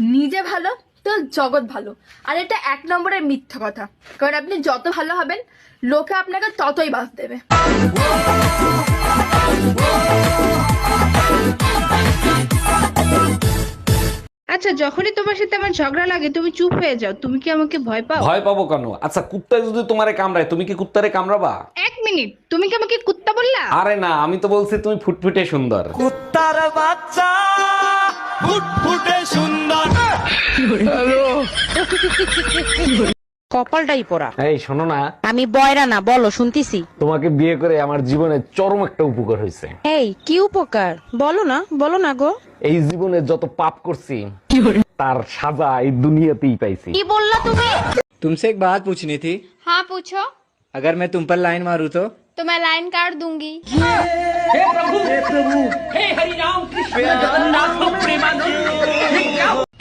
নিজে ভালো তো জগৎ ভালো। আর এটা এক নম্বরের মিথ্যা কথা। কারণ আপনি যত ভালো হবেন লোকে আপনাকে ততই বাস দেবে। আচ্ছা যখনই তোমার সাথে আমার ঝগড়া লাগে তুমি চুপ হয়ে যাও। তুমি কি আমাকে ভয় পাও? ভয় পাবো কেন? আচ্ছা কুত্তায় যদি তোমারে কামড়ায় তুমি কি কুত্তারে কামড়াবা? এক মিনিট তুমি কি আমাকে কুত্তা বললা? আরে না আমি তো বলছি তুমি ফুটফুটে সুন্দর। কুত্তার বাচ্চা ফুটফুটে সুন্দর। কপালটাই পড়া এই শোনো না আমি বয়রা না বলো শুনতিছি তোমাকে বিয়ে করে আমার জীবনে চরম একটা উপকার হয়েছে এই কি উপকার বলো না বলো না গো এই জীবনে যত পাপ করছি তার সাজা এই দুনিয়াতেই পাইছি কি বললা তুমি तुमसे एक बात पूछनी थी हाँ पूछो अगर मैं तुम पर लाइन मारूं तो तो मैं लाइन काट दूंगी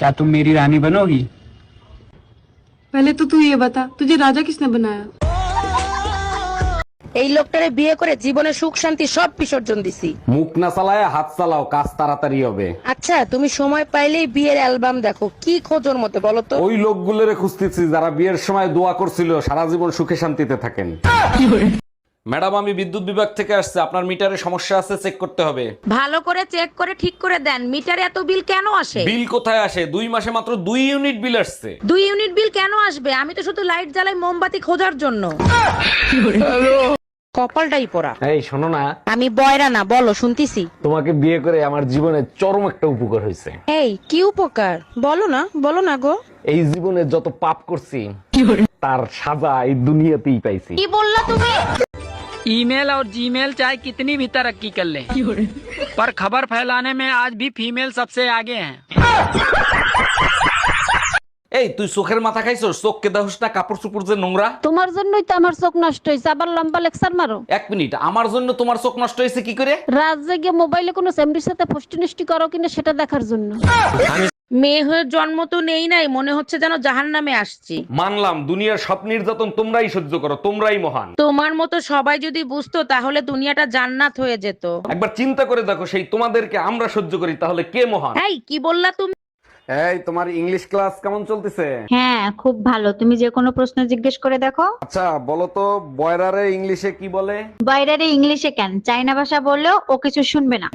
क्या तुम मेरी रानी बनोगी पहले तो तू ये बता तुझे राजा किसने बनाया এই লোকটারে বিয়ে করে জীবনে সুখ শান্তি সব বিসর্জন দিছি মুখ না চালায় হাত চালাও কাজ তাড়াতাড়ি হবে আচ্ছা তুমি সময় পাইলেই বিয়ের অ্যালবাম দেখো কি খোঁজোর মতে বলো তো ওই লোকগুলোরে খুঁজতেছি যারা বিয়ের সময় দোয়া করছিল সারা জীবন সুখে শান্তিতে থাকেন ম্যাডাম আমি বিদ্যুৎ বিভাগ থেকে আসছে। আপনার মিটারে সমস্যা আছে চেক করতে হবে। ভালো করে চেক করে ঠিক করে দেন। মিটারে এত বিল কেন আসে? বিল কোথায় আসে? দুই মাসে মাত্র দুই ইউনিট বিল আসছে। দুই ইউনিট বিল কেন আসবে? আমি তো শুধু লাইট জ্বালাই মোমবাতি খোঁজার জন্য। কপালটাই পড়া। এই শোনো না। আমি বয়রা না বলো শুনতিছি। তোমাকে বিয়ে করে আমার জীবনে চরম একটা উপকার হয়েছে। এই কি উপকার? বলো না বলো না গো। এই জীবনে যত পাপ করছি তার সাজা এই দুনিয়াতেই পাইছি। কি বললা তুমি? ईमेल और जीमेल चाहे कितनी भी तरक्की कर ले पर खबर फैलाने में आज भी फीमेल सबसे आगे हैं এই তুই চোখের মাথা খাইছস চোখ কে দেখোস না কাপড় চুপড় যে নোংরা তোমার জন্যই তো আমার চোখ নষ্ট হয়েছে আবার লম্বা লেকচার মারো এক মিনিট আমার জন্য তোমার চোখ নষ্ট হয়েছে কি করে রাত জেগে মোবাইলে কোনো সেমরির সাথে ফষ্টি নষ্টি করো কিনা সেটা দেখার জন্য মেয়ে হয়ে জন্ম তো নেই নাই মনে হচ্ছে যেন জাহান নামে আসছি। মানলাম দুনিয়ার সব নির্যাতন তোমরাই সহ্য করো তোমরাই মহান। তোমার মতো সবাই যদি বুঝতো তাহলে দুনিয়াটা জান্নাত হয়ে যেত। একবার চিন্তা করে দেখো সেই তোমাদেরকে আমরা সহ্য করি তাহলে কে মহান? এই কি বললা তুমি? এই তোমার ইংলিশ ক্লাস কেমন চলতেছে? হ্যাঁ খুব ভালো। তুমি যে কোনো প্রশ্ন জিজ্ঞেস করে দেখো। আচ্ছা বলো তো বয়রারে ইংলিশে কি বলে? বাইরে ইংলিশে কেন? চাইনা ভাষা বললেও ও কিছু শুনবে না।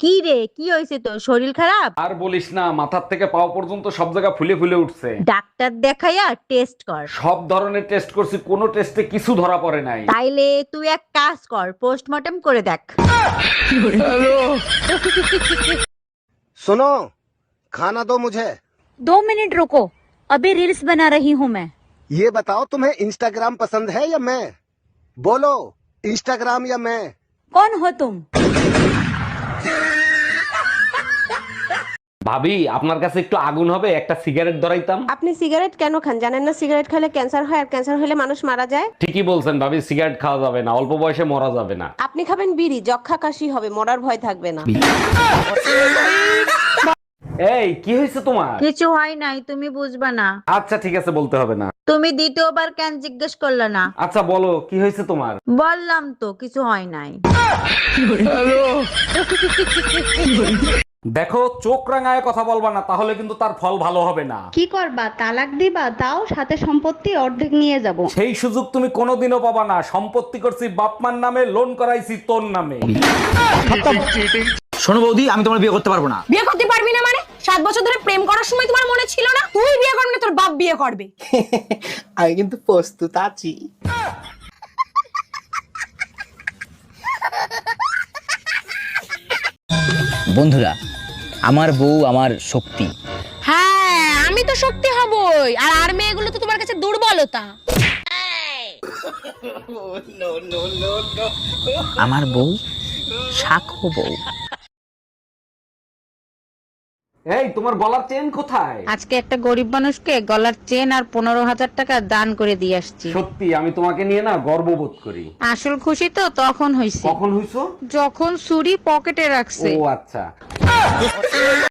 কি রে কি হয়েছে তো শরীর খারাপ আর বলিস না মাথার থেকে পাও পর্যন্ত সব জায়গা ফুলে ফুলে উঠছে ডাক্তার দেখাইয়া টেস্ট কর সব ধরনের টেস্ট করছি কোনো টেস্টে কিছু ধরা পড়ে নাই তাইলে তুই এক কাজ কর পোস্টমর্টম করে দেখ सुनो खाना दो मुझे दो मिनट रुको अभी रील्स बना रही हूँ मैं ये बताओ तुम्हें इंस्टाग्राम पसंद है या मैं बोलो इंस्टाग्राम या मैं कौन हो तुम ভাবি আপনার কাছে একটু আগুন হবে একটা সিগারেট ধরাইতাম। আপনি সিগারেট কেন খান? জানেন না সিগারেট খেলে ক্যান্সার হয় আর ক্যান্সার হলে মানুষ মারা যায়? ঠিকই বলছেন ভাবি সিগারেট খাওয়া যাবে না অল্প বয়সে মরা যাবে না। আপনি খাবেন বিড়ি যক্ষা কাশি হবে মরার ভয় থাকবে না। এই কি হয়েছে তোমার? কিছু হয় নাই তুমি বুঝবা না। আচ্ছা ঠিক আছে বলতে হবে না। তুমি দ্বিতীয়বার কেন জিজ্ঞেস করলে না? আচ্ছা বলো কি হয়েছে তোমার? বললাম তো কিছু হয় নাই। দেখো চোখ রাঙায় কথা বলবা না তাহলে কিন্তু তার ফল ভালো হবে না। কি করবা তালাক দিবা? তাও সাথে সম্পত্তি অর্ধেক নিয়ে যাব। সেই সুযোগ তুমি কোনোদিনও পাবা না। সম্পত্তি করছি বাপমার নামে লোন করাইছি তোর নামে। শোনো বৌদি আমি তোমার বিয়ে করতে পারব না। বিয়ে করতে পারবি না মানে? সাত বছর ধরে প্রেম করার সময় তোমার মনে ছিল না? তুই বিয়ে করবি না তোর বাপ বিয়ে করবে। আমি কিন্তু প্রস্তুত আছি। বন্ধুরা আমার বউ আমার শক্তি। হ্যাঁ আমি তো শক্তি হবই। আর আর মেয়েগুলো তো তোমার কাছে দুর্বলতা। আমার বউ শাখো বউ এই তোমার গলার চেন কোথায়? আজকে একটা গরিব মানুষকে গলার চেন আর পনেরো হাজার টাকা দান করে দিয়ে আসছি। সত্যি আমি তোমাকে নিয়ে না গর্ববোধ করি। আসল খুশি তো তখন হইছে। কখন হইছো? যখন ছুরি পকেটে রাখছে। ও আচ্ছা।